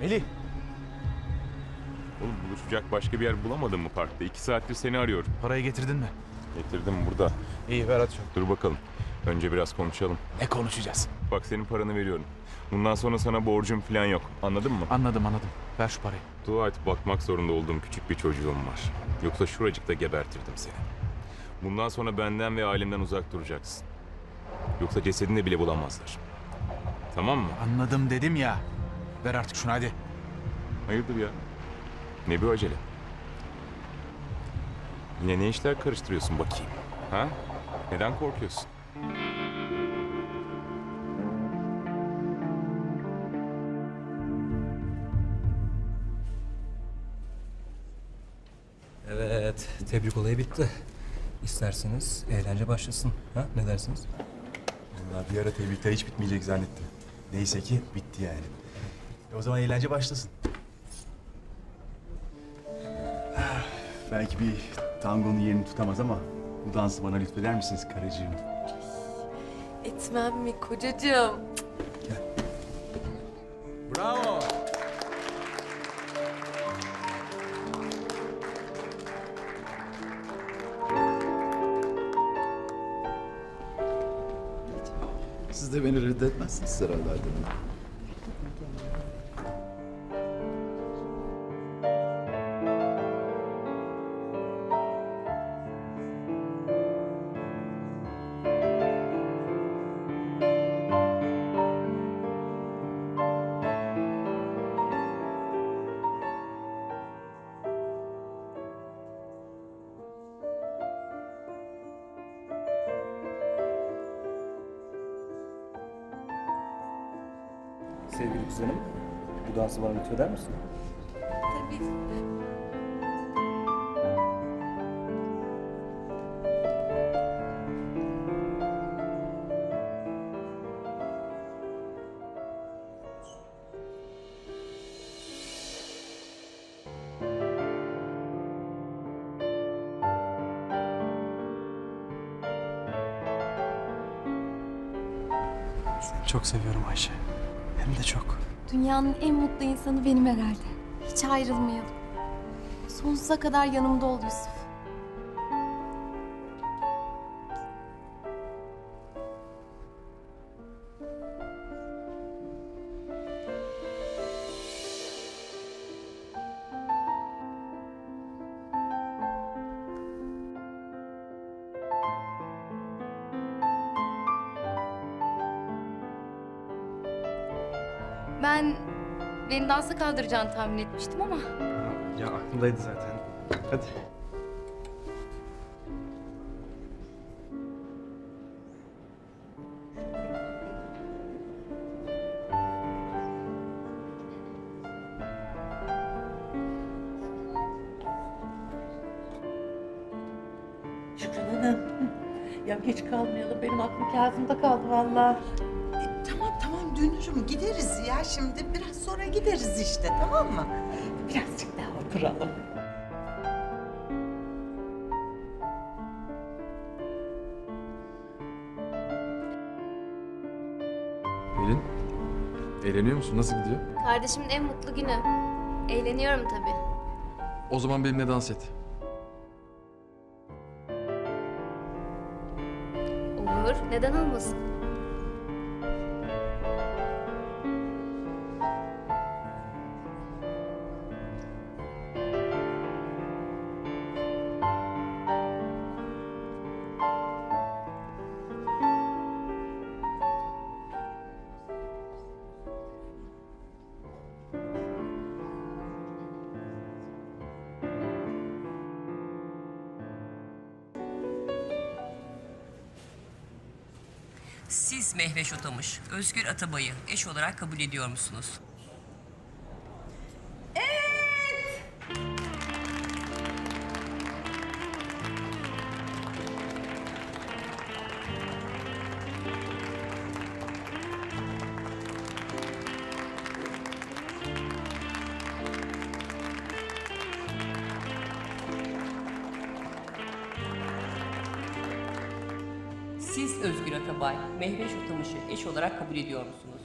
Melih. Oğlum buluşacak başka bir yer bulamadın mı parkta? İki saattir seni arıyorum. Parayı getirdin mi? Getirdim burada. İyi ver hadi çabuk. Dur bakalım. Önce biraz konuşalım. Ne konuşacağız? Bak senin paranı veriyorum. Bundan sonra sana borcum falan yok. Anladın mı? Anladım anladım. Ver şu parayı. Dua et bakmak zorunda olduğum küçük bir çocuğum var. Yoksa şuracıkta gebertirdim seni. Bundan sonra benden ve ailemden uzak duracaksın. Yoksa cesedini bile bulamazlar. Tamam mı? Anladım dedim ya. Ver artık şunu hadi. Hayırdır ya? Ne bir acele? Yine ne işler karıştırıyorsun bakayım? Ha? Neden korkuyorsun? Evet, tebrik olayı bitti. İsterseniz eğlence başlasın. Ha? Ne dersiniz? Vallahi bir ara tebrikler hiç bitmeyecek zannettim. Neyse ki bitti yani. E o zaman eğlence başlasın. Belki bir tangonun yerini tutamaz ama bu dansı bana lütfeder misiniz karıcığım? Etmem mi kocacığım? Bravo. Siz de beni reddetmezsiniz herhalde Sevgili kuzenim, bu dansı bana lütfeder misin? Tabii. Çok seviyorum Ayşe. Hem de çok. Dünyanın en mutlu insanı benim herhalde. Hiç ayrılmayalım. Sonsuza kadar yanımda ol Yusuf. Beni dansa kaldıracağını tahmin etmiştim ama Ya aklımdaydı zaten. Hadi. Şükran Hanım. Ya geç kalmayalım. Benim aklım Kazım'da kaldı vallahi. Ya şimdi biraz sonra gideriz işte tamam mı? Birazcık daha oturalım. Pelin, eğleniyor musun? Nasıl gidiyor? kardeşimin en mutlu günü. Eğleniyorum tabii. O zaman benimle dans et. Olur, neden olmasın? Siz Mehveş Otamış, Özgür Atabay'ı eş olarak kabul ediyor musunuz? Siz Özgür Atabay, Mehveş Atamış'ı eş olarak kabul ediyor musunuz?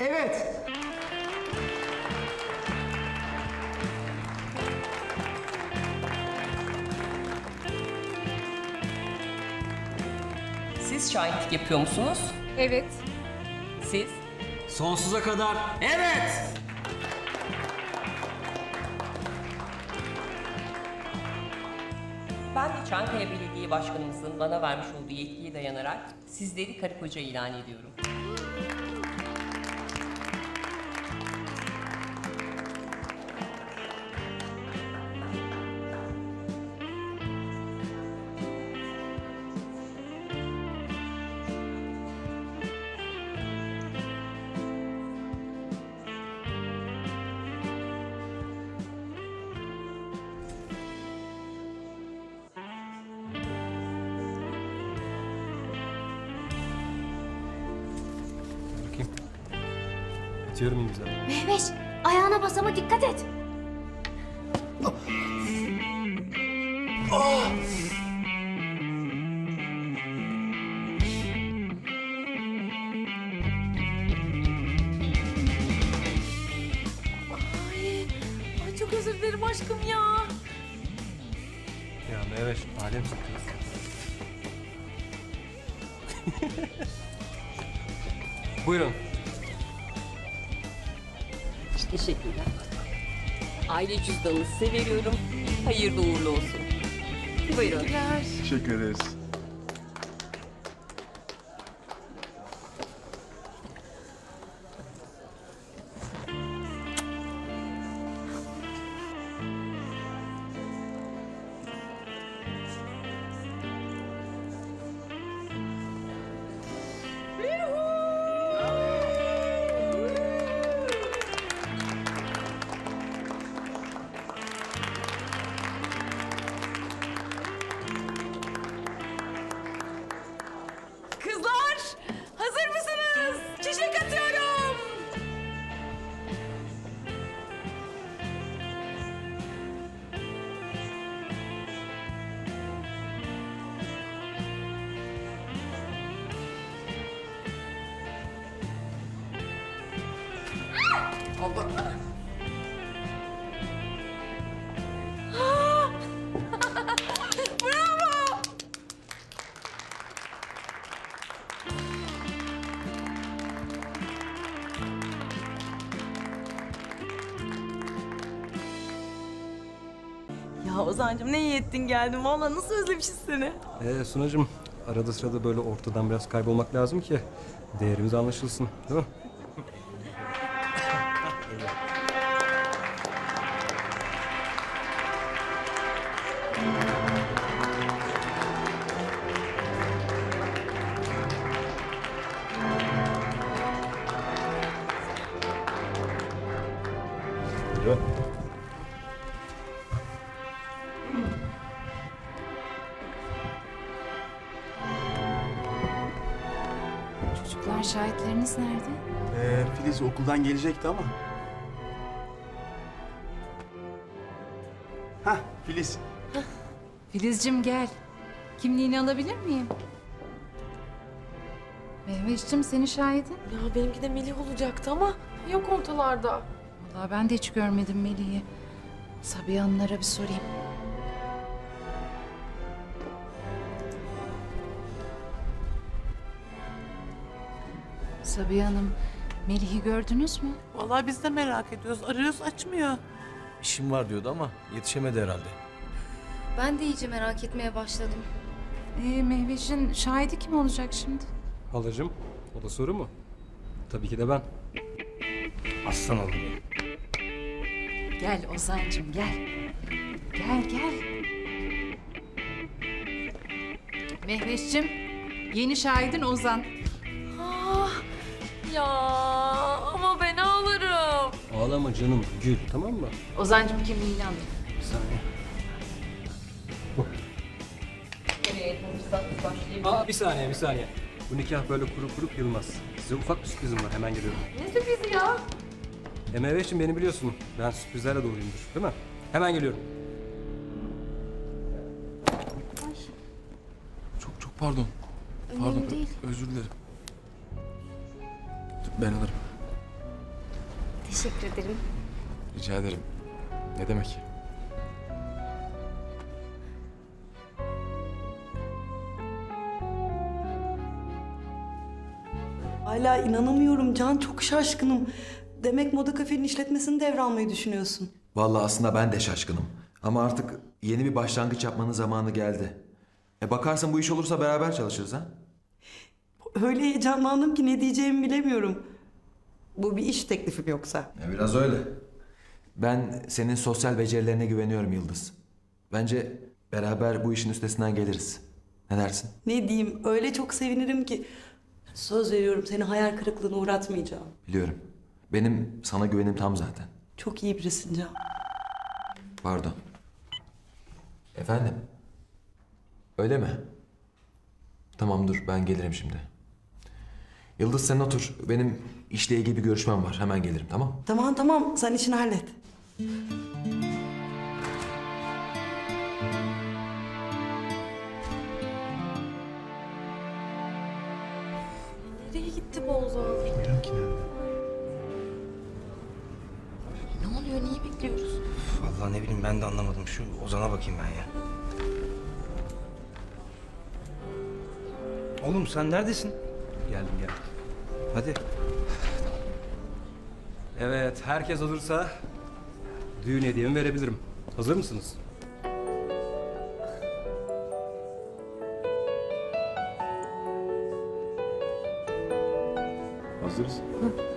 Evet. Siz şahitlik yapıyor musunuz? Evet. Siz? Sonsuza kadar evet. Çankaya Belediye Başkanımızın bana vermiş olduğu yetkiye dayanarak sizleri karı koca ilan ediyorum. Atıyorum imza. Mehveş ayağına basama dikkat et. Ay çok özür dilerim aşkım ya. Ya Mehveş, alemsin kız. Buyurun. Teşekkürler. Aile cüzdanını size veriyorum. Hayırlı uğurlu olsun. Buyurun. Teşekkür ederiz. Ya Ozan'cığım ne iyi ettin geldin. Vallahi nasıl özlemişiz seni. Ee Sunacığım, arada sırada böyle ortadan biraz kaybolmak lazım ki değerimiz anlaşılsın, değil mi? Filiz okuldan gelecekti ama. Hah Filiz. Filizcim gel. Kimliğini alabilir miyim? Mehveş'cim seni şahidin. Ya benimki de Melih olacaktı ama yok ortalarda. Vallahi ben de hiç görmedim Melih'i. Sabiha Hanımlara bir sorayım. Sabiha Hanım, Melih'i gördünüz mü? Vallahi biz de merak ediyoruz. Arıyoruz açmıyor. İşim var diyordu ama yetişemedi herhalde. Ben de iyice merak etmeye başladım. Ee, Mehveş'in şahidi kim olacak şimdi? Halacığım, o da soru mu? Tabii ki de ben. Aslan oğlum. Gel Ozan'cım gel. Gel gel. Mehveş'cim, yeni şahidin Ozan. Ya ama ben Ağlama canım, gül, tamam mı? Ozan'cım kimliğini alayım. Bir saniye. Başlayabiliriz. Aa, bir saniye, bir saniye. Bu nikah böyle kuru kurup yılmaz. Size ufak bir sürprizim var, hemen geliyorum. Ne sürprizi ya? MV için beni biliyorsun. Ben sürprizlerle doluyumdur, değil mi? Hemen geliyorum. Çok çok pardon. Önemli Pardon. değil. Özür dilerim. Ben alırım. Teşekkür ederim. Rica ederim. Ne demek? Hala inanamıyorum Can çok şaşkınım. Demek moda kafenin işletmesini devralmayı düşünüyorsun. Vallahi aslında ben de şaşkınım. Ama artık yeni bir başlangıç yapmanın zamanı geldi. E bakarsın bu iş olursa beraber çalışırız ha? Öyle heyecanlandım ki ne diyeceğimi bilemiyorum. Bu bir iş teklifi mi yoksa? E biraz öyle. Ben senin sosyal becerilerine güveniyorum Yıldız. Bence beraber bu işin üstesinden geliriz. Ne dersin? Ne diyeyim öyle çok sevinirim ki. Söz veriyorum seni hayal kırıklığına uğratmayacağım. Biliyorum. Benim sana güvenim tam zaten. Çok iyi birisin Can. Pardon. Efendim? Öyle mi? Tamam dur ben gelirim şimdi. Yıldız sen otur. Benim işle ilgili bir görüşmem var. Hemen gelirim tamam? Tamam tamam sen işini hallet. Nereye gitti bu Ozan? Bilmiyorum ki nerede. Ne oluyor? Niye bekliyoruz? Vallahi ne bileyim ben de anlamadım. Şu Ozan'a bakayım ben ya. Oğlum sen neredesin? Geldim geldim. Hadi. Evet, herkes hazırsa düğün hediyemi verebilirim. Hazır mısınız? Hazırız. Ozan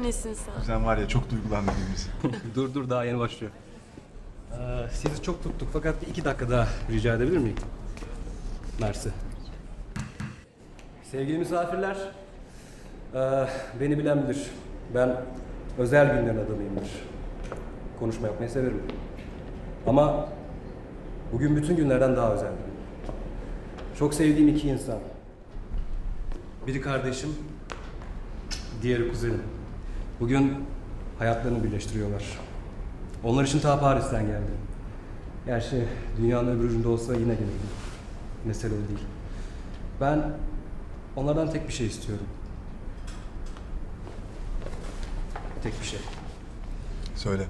tanesin sen. Sen var ya çok duygulandım biz. dur dur daha yeni başlıyor. Ee, sizi çok tuttuk fakat bir iki dakika daha rica edebilir miyim? Mersi. Sevgili misafirler, ee, beni bilen bilir. Ben özel günlerin adamıyımdır. Konuşma yapmayı severim. Ama bugün bütün günlerden daha özel. Çok sevdiğim iki insan. Biri kardeşim, diğeri kuzenim. Bugün hayatlarını birleştiriyorlar. Onlar için ta Paris'ten geldim. Gerçi dünyanın öbür ucunda olsa yine gelirdim. Mesele o değil. Ben onlardan tek bir şey istiyorum. Tek bir şey. Söyle.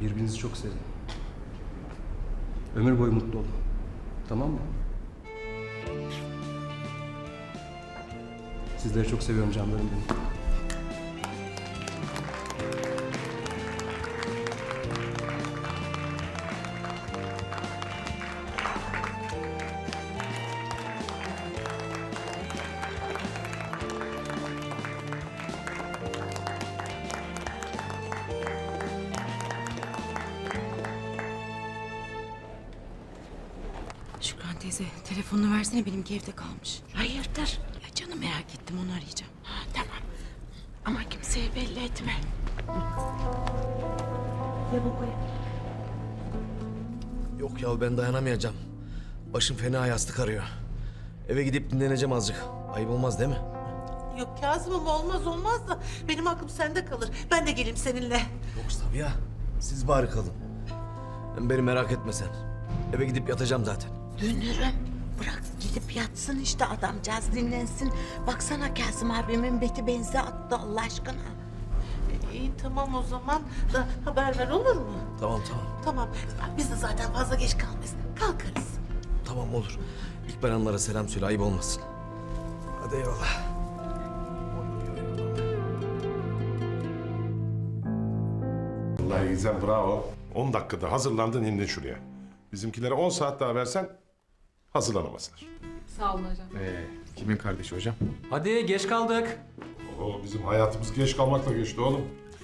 Birbirinizi çok sevin. Ömür boyu mutlu olun. Tamam mı? Sizleri çok seviyorum canlarım benim. Telefonunu versene benimki evde kalmış. Hayırdır? Ya canım merak ettim onu arayacağım. Ha, tamam. Ama kimseye belli etme. Yok ya ben dayanamayacağım. Başım fena yastık arıyor. Eve gidip dinleneceğim azıcık. Ayıp olmaz değil mi? Yok Kazım'ım olmaz olmaz da benim aklım sende kalır. Ben de geleyim seninle. Yok Sabiha. Siz bari kalın. Hem beni merak etme sen. Eve gidip yatacağım zaten. Dönürüm. Bırak gidip yatsın işte adamcağız dinlensin. Baksana Kazım abimin beti benzi attı Allah aşkına. İyi tamam o zaman da haber ver olur mu? Tamam tamam. Tamam biz de zaten fazla geç kalmayız. Kalkarız. Tamam olur. İkbal Hanımlara selam söyle ayıp olmasın. Hadi eyvallah. Vallahi Gizem bravo. 10 dakikada hazırlandın indin şuraya. Bizimkilere 10 saat daha versen hazırlanamazlar. Sağ olun hocam. Ee, kimin kardeşi hocam? Hadi geç kaldık. Oo, bizim hayatımız geç kalmakla geçti oğlum.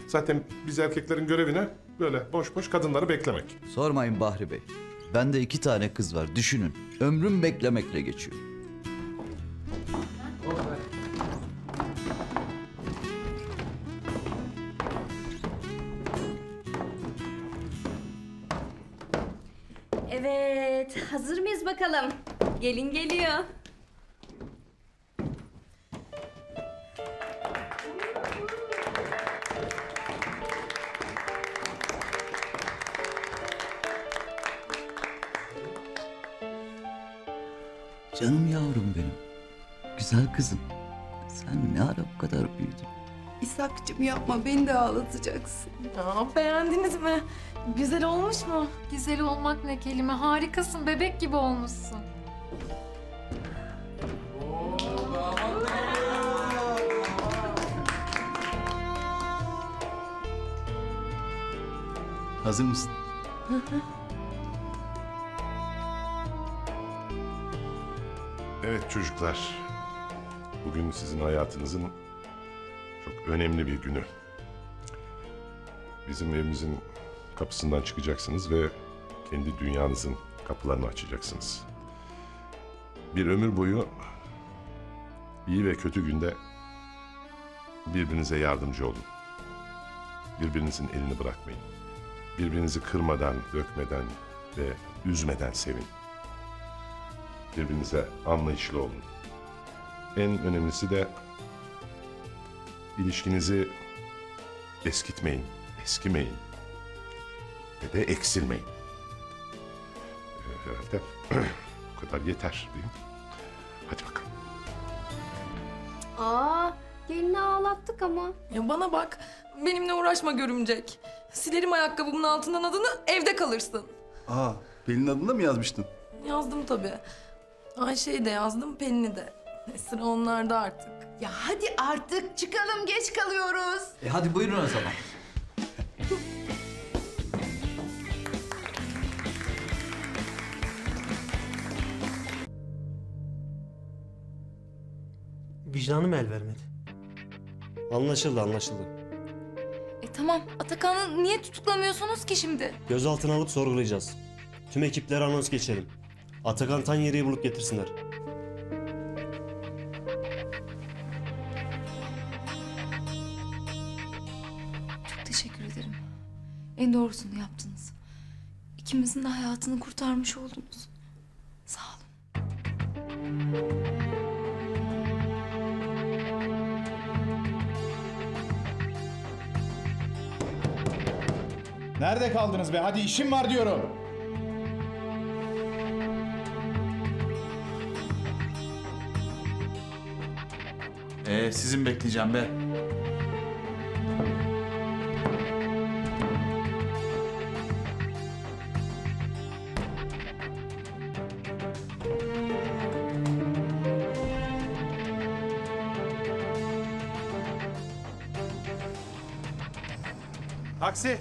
Zaten biz erkeklerin görevine böyle boş boş kadınları beklemek. Sormayın Bahri Bey. Bende iki tane kız var. Düşünün. Ömrüm beklemekle geçiyor. Evet, hazır mıyız bakalım? Gelin geliyor. Canım yavrum benim. Güzel kızım. Sen ne ara bu kadar büyüdün? İshak'cığım yapma, beni de ağlatacaksın. Aa, beğendiniz mi? Güzel olmuş mu? Güzel olmak ne kelime. Harikasın. Bebek gibi olmuşsun. Hazır mısın? Evet çocuklar. Bugün sizin hayatınızın önemli bir günü. Bizim evimizin kapısından çıkacaksınız ve kendi dünyanızın kapılarını açacaksınız. Bir ömür boyu iyi ve kötü günde birbirinize yardımcı olun. Birbirinizin elini bırakmayın. Birbirinizi kırmadan, dökmeden ve üzmeden sevin. Birbirinize anlayışlı olun. En önemlisi de ilişkinizi eskitmeyin, eskimeyin ve de eksilmeyin. Ee, Herhalde bu kadar yeter değil mi? Hadi bakalım. Aa, gelini ağlattık ama. Ya bana bak. Benimle uğraşma görümcek. Silerim ayakkabımın altından adını evde kalırsın. Aa, Pelin adını da mı yazmıştın? Yazdım tabii. Ayşe'yi de yazdım, Pelin'i de. Sıra onlarda artık. Ya hadi artık çıkalım geç kalıyoruz. E hadi buyurun o zaman. Vicdanım el vermedi. Anlaşıldı anlaşıldı. E tamam, Atakan'ı niye tutuklamıyorsunuz ki şimdi? Gözaltına alıp sorgulayacağız. Tüm ekiplere anons geçelim. Atakan tan yeri bulup getirsinler. En doğrusunu yaptınız. İkimizin de hayatını kurtarmış oldunuz. Sağ olun. Nerede kaldınız be? Hadi işim var diyorum. Ee, sizin bekleyeceğim be. Taksi.